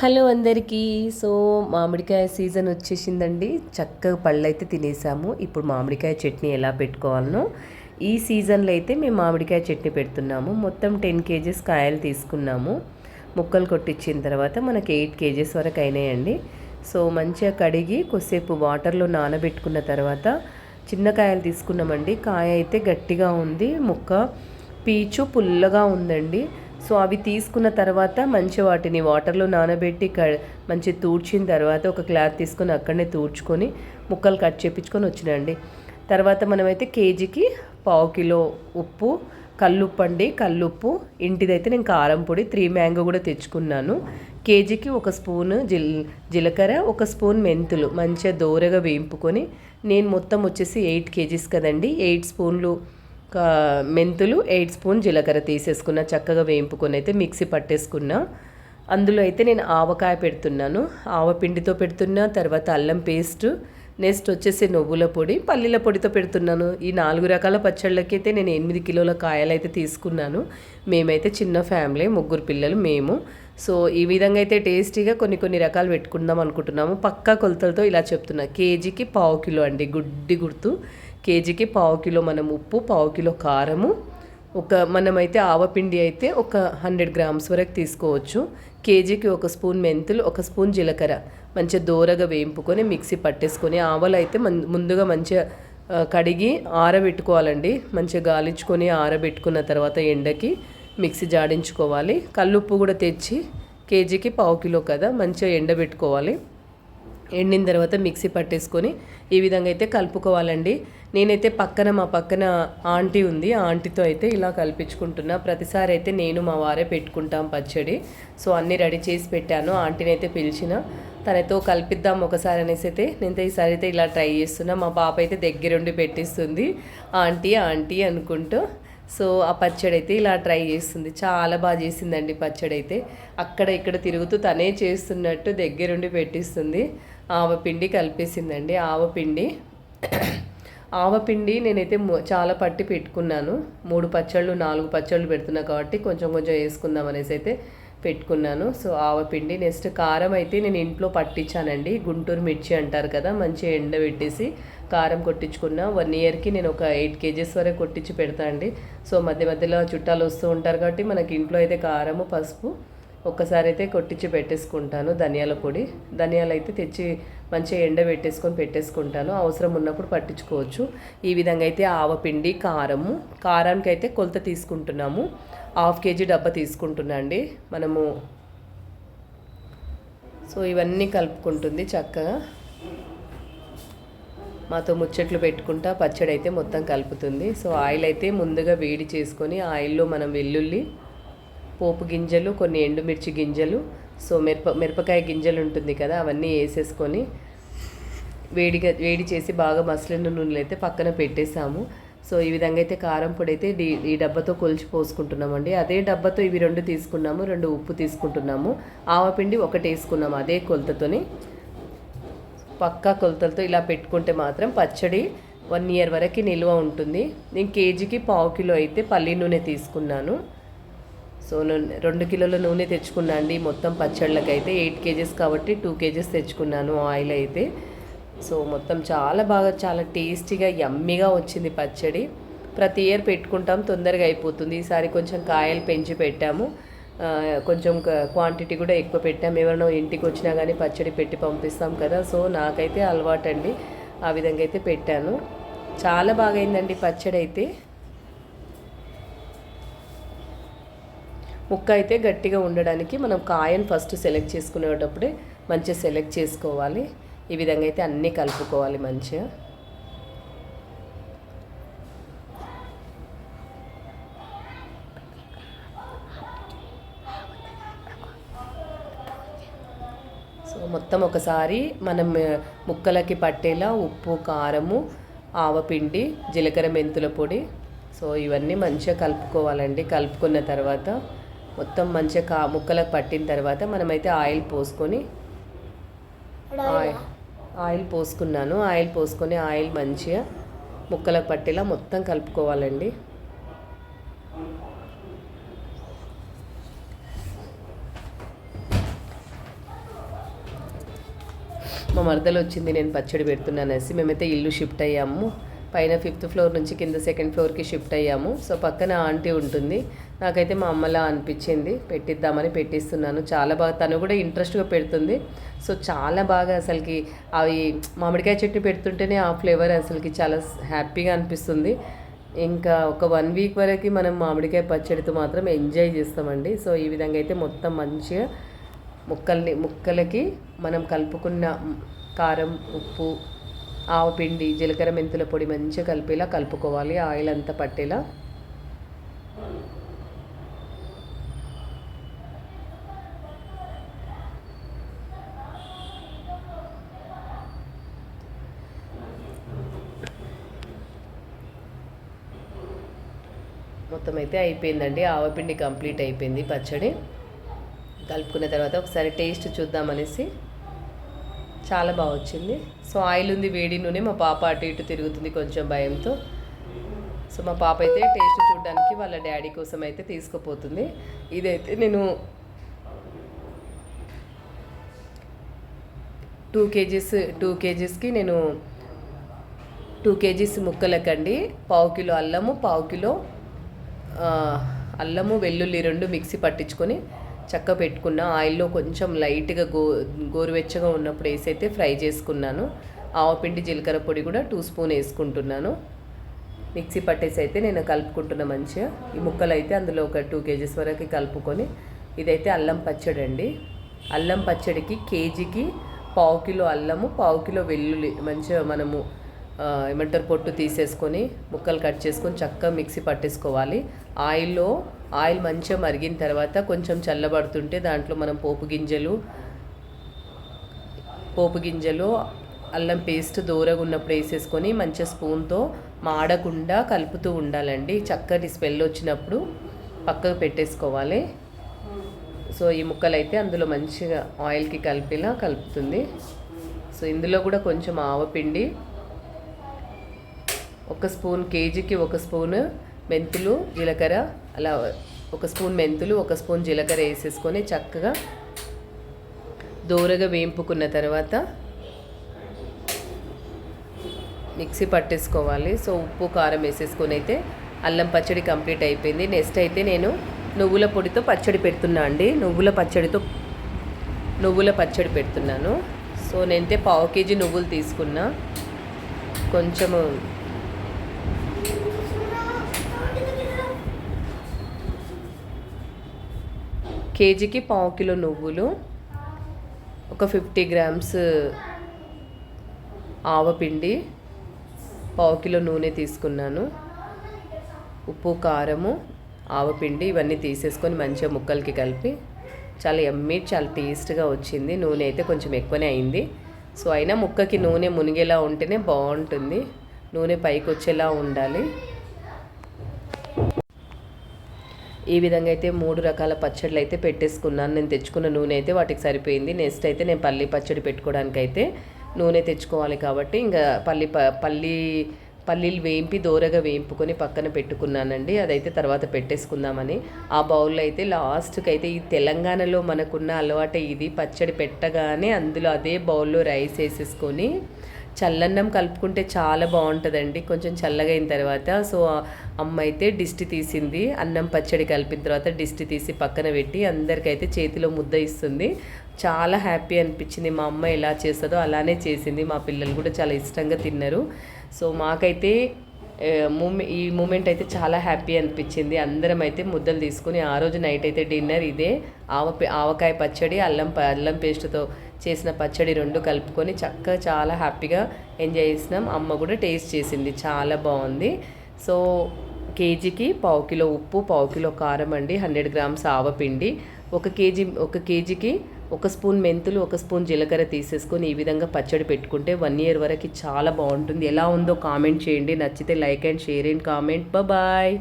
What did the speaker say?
Hello అందరికీ. So మామిడికాయ season వచ్చేసిందండి. చక్కగా పళ్ళు అయితే తినేసాము. ఇప్పుడు మామిడికాయ చట్నీ ఎలా పెట్టుకోవాలనో ఈ సీజన్లో అయితే మేము మామిడికాయ చట్నీ పెడుతున్నాము. మొత్తం టెన్ కేజీస్ కాయలు తీసుకున్నాము. ముక్కలు కొట్టించిన తర్వాత మనకి ఎయిట్ కేజీస్ వరకు అయినాయండి. సో మంచిగా కడిగి కొద్దిసేపు వాటర్లో నానబెట్టుకున్న తర్వాత చిన్న కాయలు తీసుకున్నామండి. కాయ అయితే గట్టిగా ఉంది. ముక్క పీచు పుల్లగా ఉందండి. సో అవి తీసుకున్న తర్వాత మంచి వాటిని వాటర్లో నానబెట్టి క మంచి తూడ్చిన తర్వాత ఒక క్లాత్ తీసుకొని అక్కడనే తూడ్చుకొని ముక్కలు కట్ చేపించుకొని వచ్చినండి తర్వాత మనమైతే కేజీకి పావు కిలో ఉప్పు కల్లుప్పు అండి కల్లుప్పు ఇంటిదైతే నేను కారం పొడి త్రీ మ్యాంగో కూడా తెచ్చుకున్నాను. కేజీకి ఒక స్పూన్ జిల్ జీలకర్ర ఒక స్పూన్ మెంతులు మంచిగా దోరగా వేయింపుకొని నేను మొత్తం వచ్చేసి ఎయిట్ కేజీస్ కదండి ఎయిట్ స్పూన్లు మెంతులు ఎయిట్ స్పూన్ జీలకర్ర తీసేసుకున్న చక్కగా వేయింపుకొని అయితే మిక్సీ పట్టేసుకున్నా. అందులో అయితే నేను ఆవకాయ పెడుతున్నాను. ఆవపిండితో పెడుతున్నా తర్వాత అల్లం పేస్ట్. నెక్స్ట్ వచ్చేసి నువ్వుల పొడి పల్లీల పొడితో పెడుతున్నాను. ఈ నాలుగు రకాల పచ్చళ్ళకి అయితే నేను ఎనిమిది కిలోల కాయలు అయితే తీసుకున్నాను. మేమైతే చిన్న ఫ్యామిలీ ముగ్గురు పిల్లలు మేము. సో ఈ విధంగా అయితే టేస్టీగా కొన్ని కొన్ని రకాలు పెట్టుకుందాం అనుకుంటున్నాము. పక్కా కొలతలతో ఇలా చెప్తున్నా. కేజీకి పావు కిలో అండి గుడ్డి గుర్తు. కేజీకి పావు కిలో మనం ఉప్పు పావు కిలో కారము ఒక మనమైతే ఆవపిండి అయితే ఒక హండ్రెడ్ గ్రామ్స్ వరకు తీసుకోవచ్చు. కేజీకి ఒక స్పూన్ మెంతులు ఒక స్పూన్ జీలకర్ర మంచిగా దోరగా వేయింపుకొని మిక్సీ పట్టేసుకొని ఆవలు అయితే ముందుగా మంచిగా కడిగి ఆరబెట్టుకోవాలండి. మంచిగా గాలించుకొని ఆరబెట్టుకున్న తర్వాత ఎండకి మిక్సీ జాడించుకోవాలి. కల్లుప్పు కూడా తెచ్చి కేజీకి పావు కిలో కదా మంచిగా ఎండబెట్టుకోవాలి. ఎండిన తర్వాత మిక్సీ పట్టేసుకొని ఈ విధంగా అయితే కలుపుకోవాలండి. నేనైతే పక్కన మా పక్కన ఆంటీ ఉంది. ఆంటీతో అయితే ఇలా కల్పించుకుంటున్నా. ప్రతిసారి అయితే నేను మా వారే పెట్టుకుంటాం పచ్చడి. సో అన్నీ రెడీ చేసి పెట్టాను. ఆంటీని అయితే పిలిచిన. తనతో కల్పిద్దాం ఒకసారి అనేసి అయితే నేను ఈసారి అయితే ఇలా ట్రై చేస్తున్నా. మా పాప అయితే దగ్గరుండి పెట్టిస్తుంది. ఆంటీ ఆంటీ అనుకుంటూ. సో ఆ పచ్చడి అయితే ఇలా ట్రై చేస్తుంది. చాలా బాగా చేసిందండి పచ్చడి అయితే. అక్కడ ఇక్కడ తిరుగుతూ తనే చేస్తున్నట్టు దగ్గరుండి పెట్టిస్తుంది. ఆవపిండి కలిపేసిందండి. ఆవపిండి. ఆవపిండి నేనైతే చాలా పట్టి పెట్టుకున్నాను. మూడు పచ్చళ్ళు నాలుగు పచ్చళ్ళు పెడుతున్నా కాబట్టి కొంచెం కొంచెం వేసుకుందాం అనేసి అయితే పెట్టుకున్నాను. సో ఆవపిండి నెక్స్ట్ కారం అయితే నేను ఇంట్లో పట్టించానండి. గుంటూరు మిర్చి అంటారు కదా మంచిగా ఎండ పెట్టేసి కారం కొట్టించుకున్న. వన్ ఇయర్కి నేను ఒక ఎయిట్ కేజీస్ వరకు కొట్టించి పెడతా అండి. సో మధ్య మధ్యలో చుట్టాలు వస్తూ ఉంటారు కాబట్టి మనకి ఇంట్లో అయితే కారము పసుపు ఒక్కసారి అయితే కొట్టించి పెట్టేసుకుంటాను ధనియాల పొడి. ధనియాలు అయితే తెచ్చి మంచిగా ఎండ పెట్టేసుకొని పెట్టేసుకుంటాను. అవసరం ఉన్నప్పుడు పట్టించుకోవచ్చు. ఈ విధంగా అయితే ఆవపిండి కారము. కారానికి అయితే కొలత తీసుకుంటున్నాము. హాఫ్ కేజీ డబ్బా తీసుకుంటున్నా అండి. మనము సో ఇవన్నీ కలుపుకుంటుంది చక్కగా. మాతో ముచ్చట్లు పెట్టుకుంటా పచ్చడి అయితే మొత్తం కలుపుతుంది. సో ఆయిల్ అయితే ముందుగా వేడి చేసుకొని ఆయిల్లో మనం వెల్లుల్లి పోపు గింజలు కొన్ని ఎండుమిర్చి గింజలు సో మిరప మిరపకాయ గింజలు ఉంటుంది కదా అవన్నీ వేసేసుకొని వేడిగా వేడి చేసి బాగా మసలిన నూనెలు అయితే పక్కన పెట్టేసాము సో ఈ విధంగా అయితే కారం పొడి అయితే ఈ డబ్బాతో కొలిచి పోసుకుంటున్నామండి. అదే డబ్బాతో ఇవి రెండు తీసుకున్నాము రెండు ఉప్పు తీసుకుంటున్నాము. ఆవపిండి ఒకటి వేసుకున్నాము అదే కొలతతోని. పక్కా కొలతలతో ఇలా పెట్టుకుంటే మాత్రం పచ్చడి వన్ ఇయర్ వరకు నిల్వ ఉంటుంది. నేను కేజీకి పావు కిలో అయితే పల్లి నూనె తీసుకున్నాను. సో రెండు కిలోల నూనె తెచ్చుకున్నా అండి. మొత్తం పచ్చళ్ళకైతే ఎయిట్ కేజెస్ కాబట్టి టూ కేజెస్ తెచ్చుకున్నాను ఆయిల్ అయితే. సో మొత్తం చాలా బాగా చాలా టేస్టీగా యమ్మీగా వచ్చింది పచ్చడి. ప్రతి ఇయర్ పెట్టుకుంటాం తొందరగా అయిపోతుంది. ఈసారి కొంచెం కాయలు పెంచి పెట్టాము. కొంచెం క్వాంటిటీ కూడా ఎక్కువ పెట్టాము ఎవరైనా ఇంటికి వచ్చినా కానీ పచ్చడి పెట్టి పంపిస్తాం కదా. సో నాకైతే అలవాటు అండి ఆ విధంగా అయితే పెట్టాను. చాలా బాగా అయిందండి పచ్చడి అయితే ముక్క అయితే గట్టిగా ఉండడానికి మనం కాయను ఫస్ట్ సెలెక్ట్ చేసుకునేటప్పుడే మంచిగా సెలెక్ట్ చేసుకోవాలి. ఈ విధంగా అయితే అన్నీ కలుపుకోవాలి మంచిగా. సో మొత్తం ఒకసారి మనం ముక్కలకి పట్టేలా ఉప్పు కారము ఆవపిండి జీలకర్ర మెంతుల పొడి. సో ఇవన్నీ మంచిగా కలుపుకోవాలండి. కలుపుకున్న తర్వాత మొత్తం మంచిగా కా ముక్కలకు పట్టిన తర్వాత మనమైతే ఆయిల్ పోసుకొని ఆయిల్ పోసుకున్నాను. ఆయిల్ పోసుకొని ఆయిల్ మంచిగా ముక్కలకు పట్టేలా మొత్తం కలుపుకోవాలండి. మా మరదలు వచ్చింది నేను పచ్చడి పెడుతున్నాను అనేసి మేమైతే ఇల్లు షిఫ్ట్ అయ్యాము. పైన ఫిఫ్త్ ఫ్లోర్ నుంచి కింద సెకండ్ ఫ్లోర్కి షిఫ్ట్ అయ్యాము. సో పక్కన ఆంటీ ఉంటుంది. నాకైతే మా అమ్మలా అనిపించింది. పెట్టిద్దామని పెట్టిస్తున్నాను. చాలా బాగా తను కూడా ఇంట్రెస్ట్గా పెడుతుంది. సో చాలా బాగా అసలుకి అవి మామిడికాయ చెట్టు పెడుతుంటేనే ఆ ఫ్లేవర్ అసలుకి చాలా హ్యాపీగా అనిపిస్తుంది. ఇంకా ఒక వన్ వీక్ వరకు మనం మామిడికాయ పచ్చడితో మాత్రం ఎంజాయ్ చేస్తామండి. సో ఈ విధంగా అయితే మొత్తం మంచిగా ముక్కల్ని ముక్కలకి మనం కలుపుకున్న కారం ఉప్పు ఆవపిండి జీలకర్ర మెంతుల పొడి మంచిగా కలిపేలా కలుపుకోవాలి ఆయిల్ అంతా పట్టేలా. మొత్తం అయితే అయిపోయిందండి. ఆవపిండి కంప్లీట్ అయిపోయింది పచ్చడి. కలుపుకున్న తర్వాత ఒకసారి టేస్ట్ చూద్దామనేసి చాలా బాగా వచ్చింది. సో ఆయిల్ ఉంది వేడి నూనె మా పాప అటు ఇటు తిరుగుతుంది కొంచెం భయంతో. సో మా పాప అయితే టేస్ట్ చూడడానికి వాళ్ళ డాడీ కోసం అయితే తీసుకుపోతుంది. ఇదైతే నేను టూ కేజీస్ టూ కేజీస్కి నేను టూ కేజీస్ ముక్కలకండి. పావు కిలో అల్లము పావు కిలో అల్లము వెల్లుల్లి రెండు మిక్సీ పట్టించుకొని చక్క పెట్టుకున్న ఆయిల్లో కొంచెం లైట్గా గో గోరువెచ్చగా ఉన్నప్పుడు వేసి అయితే ఫ్రై చేసుకున్నాను. ఆవపిండి జీలకర్ర పొడి కూడా టూ స్పూన్ వేసుకుంటున్నాను. మిక్సీ పట్టేసి అయితే నేను కలుపుకుంటున్నా మంచిగా. ఈ ముక్కలు అయితే అందులో ఒక టూ కేజీస్ వరకు కలుపుకొని ఇదైతే అల్లం పచ్చడి అండి. అల్లం పచ్చడికి కేజీకి పావు కిలో అల్లము పావు కిలో వెల్లుల్లి మంచిగా మనము ఏమంటారు పొట్టు తీసేసుకొని ముక్కలు కట్ చేసుకొని చక్కగా మిక్సీ పట్టేసుకోవాలి. ఆయిల్లో ఆయిల్ మంచిగా మరిగిన తర్వాత కొంచెం చల్లబడుతుంటే దాంట్లో మనం పోపు గింజలు పోపు గింజలు అల్లం పేస్ట్ దూరగా ఉన్నప్పుడు వేసేసుకొని మంచిగా స్పూన్తో మాడకుండా కలుపుతూ ఉండాలండి. చక్కటి స్మెల్ వచ్చినప్పుడు పక్కకు పెట్టేసుకోవాలి. సో ఈ ముక్కలు అయితే అందులో మంచిగా ఆయిల్కి కలిపేలా కలుపుతుంది. సో ఇందులో కూడా కొంచెం ఆవపిండి ఒక స్పూన్ కేజీకి ఒక స్పూన్ మెంతులు జీలకర్ర అలా ఒక స్పూన్ మెంతులు ఒక స్పూన్ జీలకర్ర వేసేసుకొని చక్కగా దూరగా వేంపుకున్న తర్వాత మిక్సీ పట్టేసుకోవాలి. సో ఉప్పు కారం వేసేసుకొని అయితే అల్లం పచ్చడి కంప్లీట్ అయిపోయింది. నెక్స్ట్ అయితే నేను నువ్వుల పొడితో పచ్చడి పెడుతున్నా అండి. నువ్వుల పచ్చడితో నువ్వుల పచ్చడి పెడుతున్నాను. సో నేనైతే పావు కేజీ నువ్వులు తీసుకున్నా. కొంచెము కేజీకి పావు కిలో నువ్వులు ఒక ఫిఫ్టీ గ్రామ్స్ ఆవపిండి పావు కిలో నూనె తీసుకున్నాను. ఉప్పు కారము ఆవపిండి ఇవన్నీ తీసేసుకొని మంచిగా ముక్కలకి కలిపి చాలా ఎమ్మి చాలా టేస్ట్గా వచ్చింది. నూనె అయితే కొంచెం ఎక్కువనే అయింది. సో అయినా ముక్కకి నూనె మునిగేలా ఉంటేనే బాగుంటుంది. నూనె పైకి వచ్చేలా ఉండాలి. ఈ విధంగా అయితే మూడు రకాల పచ్చళ్ళు అయితే పెట్టేసుకున్నాను. నేను తెచ్చుకున్న నూనె అయితే వాటికి సరిపోయింది. నెక్స్ట్ అయితే నేను పల్లి పచ్చడి పెట్టుకోవడానికి అయితే నూనె తెచ్చుకోవాలి కాబట్టి ఇంకా పల్లి పల్లి పల్లీలు వేయింపి దూరగా వేయింపుకొని పక్కన పెట్టుకున్నానండి. అదైతే తర్వాత పెట్టేసుకుందామని. ఆ బౌల్లో అయితే లాస్ట్కి అయితే ఈ తెలంగాణలో మనకున్న అలవాటు ఇది. పచ్చడి పెట్టగానే అందులో అదే బౌల్లో రైస్ వేసేసుకొని చల్లన్నం కలుపుకుంటే చాలా బాగుంటుందండి. కొంచెం చల్లగా అయిన తర్వాత సో అమ్మ అయితే డిస్టి తీసింది. అన్నం పచ్చడి కలిపిన తర్వాత డిస్టి తీసి పక్కన పెట్టి అందరికైతే చేతిలో ముద్ద ఇస్తుంది. చాలా హ్యాపీ అనిపించింది. మా అమ్మ ఎలా చేస్తుందో అలానే చేసింది. మా పిల్లలు కూడా చాలా ఇష్టంగా తిన్నారు. సో మాకైతే మూమె ఈ మూమెంట్ అయితే చాలా హ్యాపీ అనిపించింది. అందరం అయితే ముద్దలు తీసుకుని ఆ రోజు నైట్ అయితే డిన్నర్ ఇదే. ఆవ ఆవకాయ పచ్చడి అల్లం అల్లం పేస్ట్తో చేసిన పచ్చడి రెండు కలుపుకొని చక్కగా చాలా హ్యాపీగా ఎంజాయ్ చేసినాం. అమ్మ కూడా టేస్ట్ చేసింది. చాలా బాగుంది. సో కేజీకి పావు కిలో ఉప్పు పావు కిలో కారం అండి. హండ్రెడ్ గ్రామ్స్ ఆవపిండి ఒక కేజీ ఒక కేజీకి ఒక స్పూన్ మెంతులు ఒక స్పూన్ జీలకర్ర తీసేసుకొని ఈ విధంగా పచ్చడి పెట్టుకుంటే వన్ ఇయర్ వరకు చాలా బాగుంటుంది. ఎలా ఉందో కామెంట్ చేయండి. నచ్చితే like and share and comment. Bye